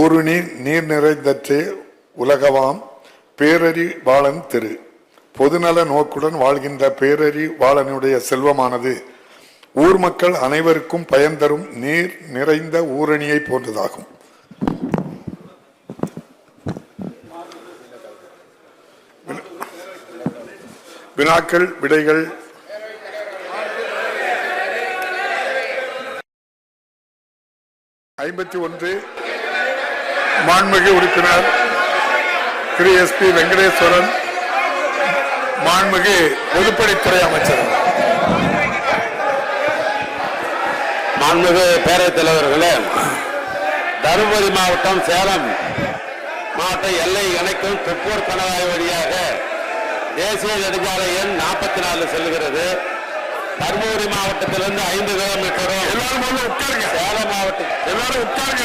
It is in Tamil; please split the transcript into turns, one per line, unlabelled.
ஒரு நீர் நீர் நிறைந்தற்றே உலகவாம் வாழன் திரு பொதுநல நோக்குடன் வாழ்கின்ற வாழனுடைய செல்வமானது ஊர் மக்கள் அனைவருக்கும் பயன் தரும் நீர் நிறைந்த ஊரணியை போன்றதாகும் வினாக்கள் விடைகள் ஐம்பத்தி ஒன்று மாண்மிகு உறுப்பினர் திரு எஸ் பி வெங்கடேஸ்வரன் மாண்மிகு பொதுப்பணித்துறை அமைச்சர் மாண்மிகு பேரவைத் தலைவர்களே தருமபுரி மாவட்டம் சேலம் மாவட்ட எல்லை இணைக்கும் தொப்பூர் கணவாய் வழியாக தேசிய நெடுஞ்சாலை எண் நாற்பத்தி நாலு செல்கிறது தருமபுரி மாவட்டத்திலிருந்து ஐந்து
கிலோமீட்டரும் சேலம் எல்லாரும் உட்காருங்க